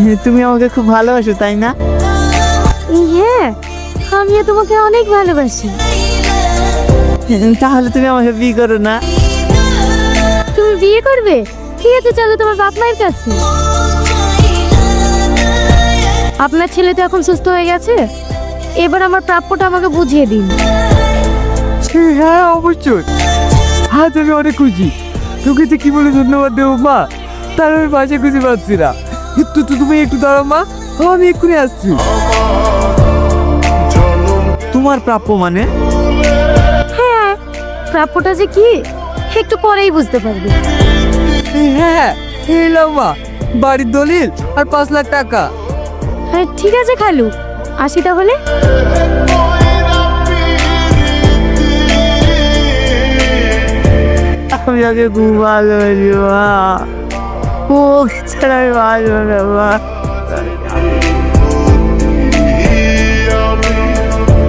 তুমি আমাকে খুব ভালোবাসো তাই না? হ্যাঁ আমিও তোমাকে অনেক ভালোবাসি। তাহলে তুমি আমাকে বিয়ে করো না। তুমি বিয়ে করবে? ঠিক আছে চলো তোমার বাপ মায়ের কাছে। আপনার ছেলে তো এখন সুস্থ হয়ে গেছে। এবার আমার প্রাপ্যটা আমাকে বুঝিয়ে দিন। হ্যাঁ অবশ্যই। আজ আমি অনেক খুশি। তোকে যে কি বলে ধন্যবাদ দেবো মা? তার আমি বাসে খুশি পাচ্ছি না। তুমি একটু দাঁড়াও মা। আমি এক্ষুনি আসছি। তোমার প্রাপ্য মানে? হ্যাঁ প্রাপ্যটা যে কি একটু পরেই বুঝতে পারবে। হ্যাঁ এলাম মা। বাড়ির দলিল আর পাঁচ লাখ টাকা। হ্যাঁ ঠিক আছে খালু। আসি তাহলে। আমি ভালোবাসি মা। ও ছাড়া আমি মা